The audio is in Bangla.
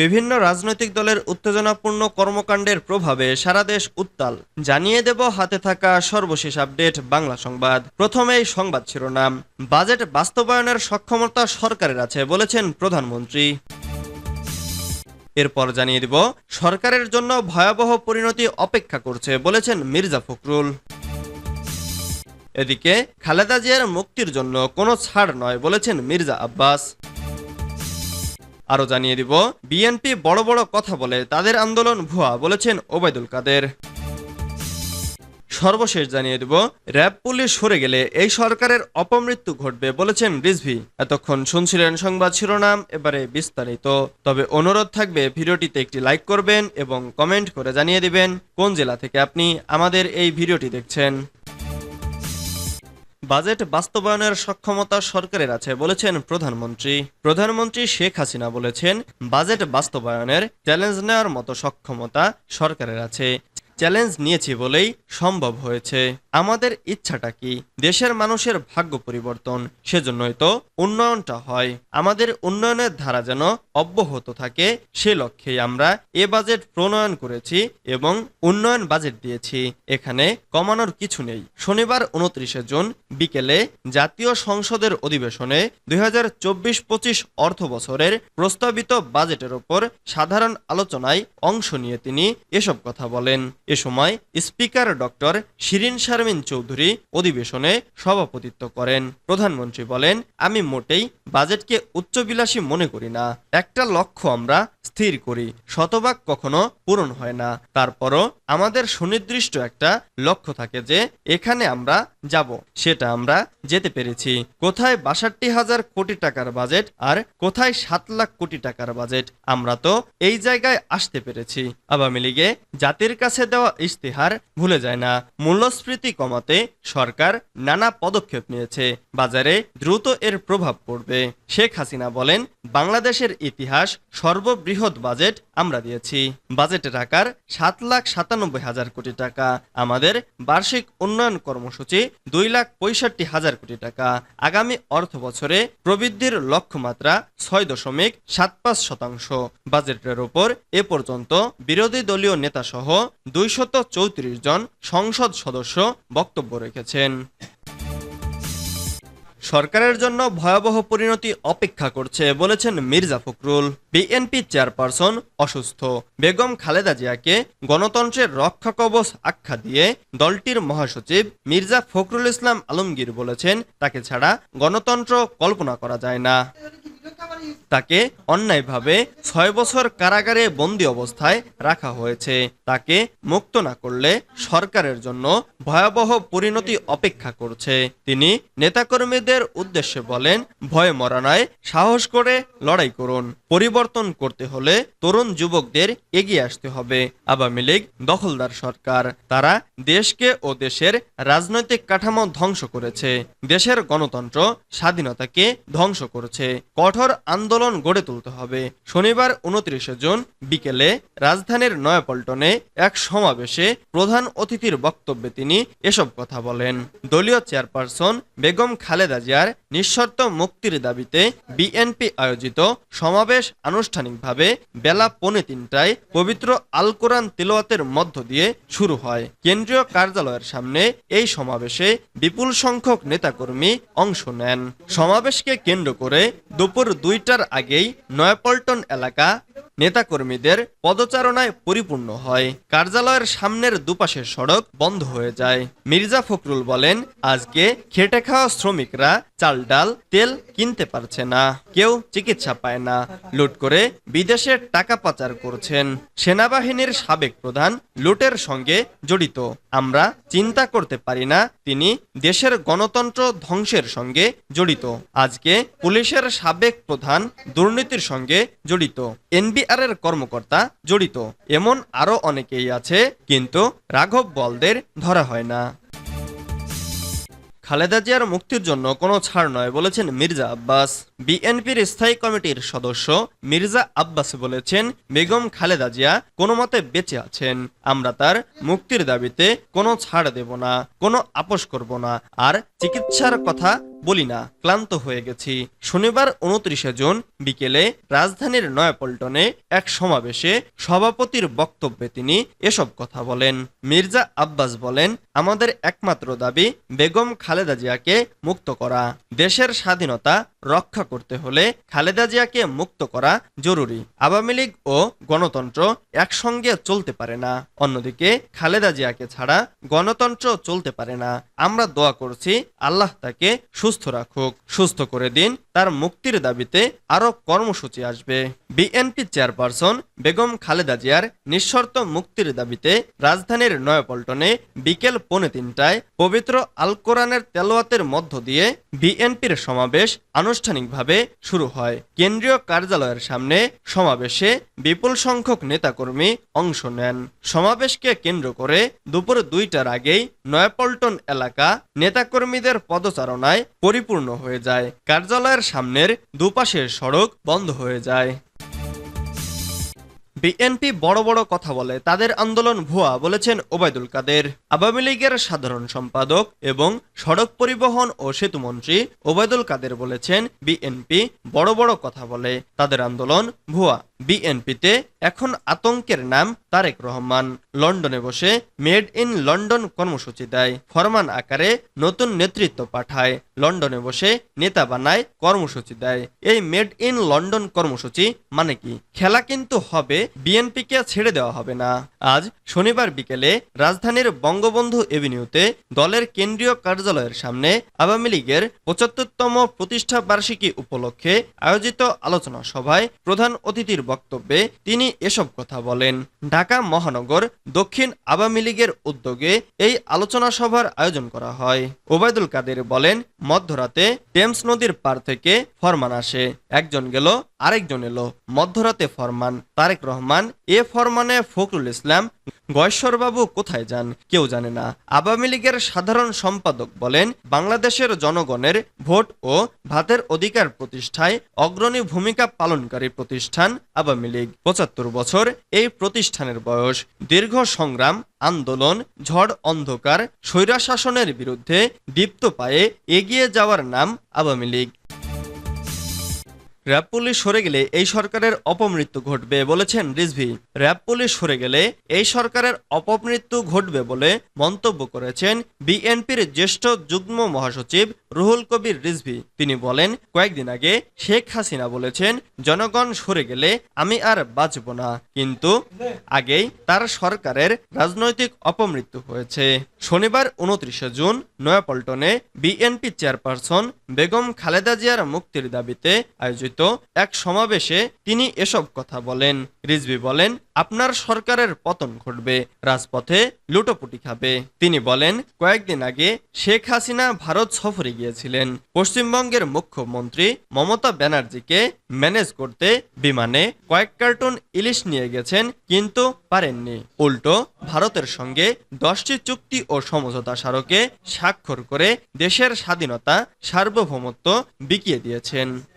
বিভিন্ন রাজনৈতিক দলের উত্তেজনাপূর্ণ কর্মকাণ্ডের প্রভাবে সারা দেশ উত্তাল। জানিয়ে দেব হাতে থাকা সর্বশেষ আপডেট বাংলা সংবাদ। প্রথমেই সংবাদ শিরোনাম। বাজেট বাস্তবায়নের সক্ষমতা সরকারের আছে বলেছেন প্রধানমন্ত্রী। এরপর জানিয়ে দিব, সরকারের জন্য ভয়াবহ পরিণতি অপেক্ষা করছে বলেছেন মির্জা ফখরুল। এদিকে খালেদা জিয়ার মুক্তির জন্য কোনো ছাড় নয় বলেছেন মির্জা আব্বাস। আরও জানিয়ে দিব। বিএনপি বড় বড় কথা বলে, তাদের আন্দোলন ভুয়া বলেছেন ওবায়দুল কাদের। সর্বশেষ জানিয়ে দেব, র্যাব পুলিশ সরে গেলে এই সরকারের অপমৃত্যু ঘটবে বলেছেন রিজভি। এতক্ষণ শুনছিলেন সংবাদ শিরোনাম, এবারে বিস্তারিত। তবে অনুরোধ থাকবে, ভিডিওটিতে একটি লাইক করবেন এবং কমেন্ট করে জানিয়ে দিবেন কোন জেলা থেকে আপনি আমাদের এই ভিডিওটি দেখছেন। বাজেট বাস্তবায়নের সক্ষমতা সরকারের আছে বলেছেন প্রধানমন্ত্রী। প্রধানমন্ত্রী শেখ হাসিনা বলেছেন, বাজেট বাস্তবায়নের চ্যালেঞ্জ নেওয়ার মতো সক্ষমতা সরকারের আছে। চ্যালেঞ্জ নিয়েছি বলেই সম্ভব হয়েছে। আমাদের ইচ্ছাটা কি? দেশের মানুষের ভাগ্য পরিবর্তন, সেজন্যই তো উন্নয়নটা হয়। আমাদের উন্নয়নের ধারা যেন অব্যাহত থাকে, সে লক্ষ্যেই আমরা এ বাজেট প্রণয়ন করেছি এবং উন্নয়ন বাজেট দিয়েছি। এখানে কমানোর কিছু নেই। শনিবার উনত্রিশে জুন বিকেলে জাতীয় সংসদের অধিবেশনে দুই হাজার চব্বিশ পঁচিশ অর্থ বছরের প্রস্তাবিত বাজেটের ওপর সাধারণ আলোচনায় অংশ নিয়ে তিনি এসব কথা বলেন। এ সময় স্পিকার ডক্টর শিরিন শারমিন চৌধুরী অধিবেশনে সভাপতিত্ব করেন। প্রধানমন্ত্রী বলেন, আমি মোটেই বাজেটকে উচ্চবিলাসী মনে করি না। একটা লক্ষ্য আমরা স্থির করি, শতভাগ কখনো পূরণ হয় না। তারপরও আমাদের সুনির্দিষ্ট একটা লক্ষ্য থাকে যে, এখানে আমরা যাব, সেটা আমরা যেতে পেরেছি। কোথায় বাষট্টি হাজার কোটি টাকার বাজেট আর কোথায় সাত লাখ কোটি টাকার বাজেট, আমরা তো এই জায়গায় আসতে পেরেছি। আওয়ামী লীগে জাতির কাছে দেওয়া ইশতেহার ভুলে যায় না। মূল্যস্ফীতি কমাতে সরকার নানা পদক্ষেপ নিয়েছে। বাজারে দ্রুত এর প্রভাব পড়বে। শেখ হাসিনা বলেন, বাংলাদেশের ইতিহাস সর্ববৃহৎ বাজেট আমরা দিয়েছি। বাজেটের আকার সাত লাখ সাতানব্বই হাজার কোটি টাকা, আমাদের বার্ষিক উন্নয়ন কর্মসূচি দুই লাখ পঁয়ষট্টি হাজার কোটি টাকা, আগামী অর্থ বছরে প্রবৃদ্ধির লক্ষ্যমাত্রা ছয় দশমিক সাত পাঁচ শতাংশ। বাজেটের ওপর এ পর্যন্ত বিরোধী দলীয় নেতা সহ দুইশত চৌত্রিশ জন সংসদ সদস্য বক্তব্য রেখেছেন। সরকারের জন্য ভয়াবহ পরিণতি অপেক্ষা করছে বলেছেন মির্জা ফখরুল। বিএনপি চেয়ারপারসন অসুস্থ। বেগম খালেদা জিয়াকে গণতন্ত্রের রক্ষা কবচ আখ্যা দিয়ে দলটির মহাসচিব মির্জা ফখরুল ইসলাম আলমগীর বলেছেন, তাকে ছাড়া গণতন্ত্র কল্পনা করা যায় না। তাকে অন্যায়ভাবে ছয় বছর কারাগারে বন্দি অবস্থায় রাখা হয়েছে। তাকে মুক্ত না করলে সরকারের জন্য ভয়াবহ পরিণতি অপেক্ষা করছে। তিনি নেতাকর্মীদের উদ্দেশ্যে বলেন, ভয়ে মরা নয় সাহস করে লড়াই করুন। পরিবর্তন করতে হলে তরুণ যুবকদের এগিয়ে আসতে হবে। আওয়ামী লীগ দখলদার সরকার। তারা দেশকে ও দেশের রাজনৈতিক কাঠামো ধ্বংস করেছে। দেশের গণতন্ত্র স্বাধীনতাকে ধ্বংস করেছে। কঠোর আন্দোলন গড়ে তুলতে হবে। শনিবার উনত্রিশে জুন বিকেলে রাজধানীর নয়াপল্টনে এক সমাবেশে প্রধান অতিথির বক্তব্যে তিনি এসব কথা বলেন। দলীয় চেয়ারপারসন বেগম খালেদা জিয়ার নিঃশর্ত মুক্তির দাবিতে বিএনপি আয়োজিত সমাবেশ আনুষ্ঠানিকভাবে বেলা পৌনে তিনটায় পবিত্র আল কোরআন তিলওয়াতের মধ্য দিয়ে শুরু হয়। কেন্দ্রীয় কার্যালয়ের সামনে এই সমাবেশে বিপুল সংখ্যক নেতাকর্মী অংশ নেন। সমাবেশকে কেন্দ্র করে দুপুর দুইটার আগেই নয়াপল্টন এলাকা নেতাকর্মীদের পদচারণায় পরিপূর্ণ হয়। কার্যালয়ের সামনের দুপাশের সড়ক বন্ধ হয়ে যায়। মির্জা ফখরুল বলেন, আজকে খেটে খাওয়া শ্রমিকরা চাল, ডাল, তেল কিনতে পারছে না। কেউ চিকিৎসা পায় না। লুট করে বিদেশে টাকা পাচার করছেন। সেনাবাহিনীর সাবেক প্রধান লুটের সঙ্গে জড়িত। আমরা চিন্তা করতে পারি না, তিনি দেশের গণতন্ত্র ধ্বংসের সঙ্গে জড়িত। আজকে পুলিশের সাবেক প্রধান দুর্নীতির সঙ্গে জড়িত। এনবিআর এর কর্মকর্তা জড়িত। এমন আরও অনেকেই আছে, কিন্তু রাঘব বলদের ধরা হয় না। খালেদা জিয়ার মুক্তির জন্য কোনো ছাড় নয় বলেছেন মির্জা আব্বাস। বিএনপির স্থায়ী কমিটির সদস্য মির্জা আব্বাস বলেছেন, বেগম খালেদা জিয়া কোনো মতে বেঁচে আছেন। আমরা তার মুক্তির দাবিতে কোনো ছাড় দেব না, কোনো আপোষ করব না। আর চিকিৎসার কথা বলি না, ক্লান্ত হয়ে গেছি। শনিবার উনত্রিশে জুন বিকেলে রাজধানীর নয়াপল্টনে এক সমাবেশে সভাপতির বক্তব্যে তিনি এসব কথা বলেন। মির্জা আব্বাস বলেন, আমাদের একমাত্র দাবি বেগম খালেদা জিয়াকে মুক্ত করা। দেশের স্বাধীনতা রক্ষা করতে হলে খালেদা জিয়াকে মুক্ত করা জরুরি। আওয়ামী লীগ ও গণতন্ত্র একসঙ্গে চলতে পারে না। অন্যদিকে, খালেদা জিয়াকে ছাড়া গণতন্ত্র চলতে পারে না। আমরা দোয়া করছি, আল্লাহ তাকে সুস্থ রাখুক, সুস্থ করে দিন। তার মুক্তির দাবিতে আরও কর্মসূচি আসবে। বিএনপি চেয়ারপারসন বেগম খালেদা জিয়ার নিঃশর্ত মুক্তির দাবিতে রাজধানীর নয়াপল্টনে বিকেল পৌনে তিনটায় পবিত্র আল কোরআনের তেলোয়াতের মধ্য দিয়ে বিএনপির সমাবেশ আনুষ্ঠানিকভাবে শুরু হয়। কেন্দ্রীয় কার্যালয়ের সামনে সমাবেশে বিপুল সংখ্যক নেতাকর্মী অংশ নেন। সমাবেশকে কেন্দ্র করে দুপুর দুইটার আগেই নয়াপল্টন এলাকা নেতাকর্মীদের পদচারণায় পরিপূর্ণ হয়ে যায়। কার্যালয়ের সামনের দুপাশের সড়ক বন্ধ হয়ে যায়। বিএনপি বড় বড় কথা বলে, তাদের আন্দোলন ভুয়া বলেছেন ওবায়দুল কাদের। আওয়ামী লীগের সাধারণ সম্পাদক এবং সড়ক পরিবহন ও সেতুমন্ত্রী ওবায়দুল কাদের বলেছেন, বিএনপি বড় বড় কথা বলে, তাদের আন্দোলন ভুয়া। বিএনপিতে এখন আতঙ্কের নাম তারেক রহমান। লন্ডনে বসে মেড ইন লন্ডন কর্মসূচি দেয়। ফরমান আকারে নতুন নেতৃত্ব পাঠায়। লন্ডনে বসে নেতা বানায় কর্মসূচি দেয়। এই মেড ইন লন্ডন কর্মসূচি মানে কি? খেলা কিন্তু হবে, বিএনপিকে ছেড়ে দেওয়া হবে না। আজ শনিবার বিকেলে রাজধানীর বঙ্গবন্ধু এভিনিউতে দলের কেন্দ্রীয় কার্যালয়ের সামনে আওয়ামী লীগের পঁচাত্তরতম প্রতিষ্ঠা বার্ষিকী উপলক্ষে আয়োজিত আলোচনা সভায় প্রধান অতিথির বক্তব্যে তিনি এসব কথা বলেন। ঢাকা মহানগর দক্ষিণ আওয়ামী লীগের উদ্যোগে এই আলোচনা সভার আয়োজন করা হয়। ওবায়দুল কাদের বলেন, মধ্যরাতে টেমস নদীর পার থেকে ফরমান আসে। একজন গেল, আরেকজন এলো। মধ্যরাতে ফরমান। তারেক রহমান, এ ফরমানে ফখরুল ইসলাম, গয়েশ্বরবাবু কোথায় যান? কেউ জানে না। আওয়ামী লীগের সাধারণ সম্পাদক বলেন, বাংলাদেশের জনগণের ভোট ও ভাতের অধিকার প্রতিষ্ঠায় অগ্রণী ভূমিকা পালনকারী প্রতিষ্ঠান আওয়ামী লীগ পঁচাত্তর বছর এই প্রতিষ্ঠানের বয়স, দীর্ঘ সংগ্রাম, আন্দোলন, ঝড় অন্ধকার, স্বৈরাশাসনের বিরুদ্ধে দীপ্ত পায়ে এগিয়ে যাওয়ার নাম আওয়ামী লীগ। র্যাব পুলিশ সরে গেলে এই সরকারের অপমৃত্যু ঘটবে বলেছেন রিজভি। র্যাব পুলিশ সরে গেলে এই সরকারের অপমৃত্যু ঘটবে বলে মন্তব্য করেছেন বিএনপির জ্যেষ্ঠ যুগ্ম মহাসচিব রুহুল কবির রিজভি। তিনি বলেন, কয়েকদিন আগে শেখ হাসিনা বলেছেন, জনগণ সরে গেলে আমি আর বাঁচব না। কিন্তু আগেই তার সরকারের রাজনৈতিক অপমৃত্যু হয়েছে। শনিবার উনত্রিশে জুন নয়াপল্টনে বিএনপি চেয়ারপারসন বেগম খালেদা জিয়ার মুক্তির দাবিতে আয়োজিত এক সমাবেশে তিনি এসব কথা বলেন। রিজভি বলেন, আপনার সরকারের পতন ঘটবে, রাজপথে লুটোপুটি খাবে। তিনি বলেন, কয়েকদিন আগে শেখ হাসিনা ভারত সফরে গিয়েছিলেন। পশ্চিমবঙ্গের মুখ্যমন্ত্রী মমতা ব্যানার্জিকে ম্যানেজ করতে বিমানে কয়েক কার্টুন ইলিশ নিয়ে গেছেন, কিন্তু পারেননি। উল্টো, ভারতের সঙ্গে দশটি চুক্তি ও সমঝোতা স্মারকে স্বাক্ষর করে দেশের স্বাধীনতা সার্বভৌমত্ব বিকিয়ে দিয়েছেন।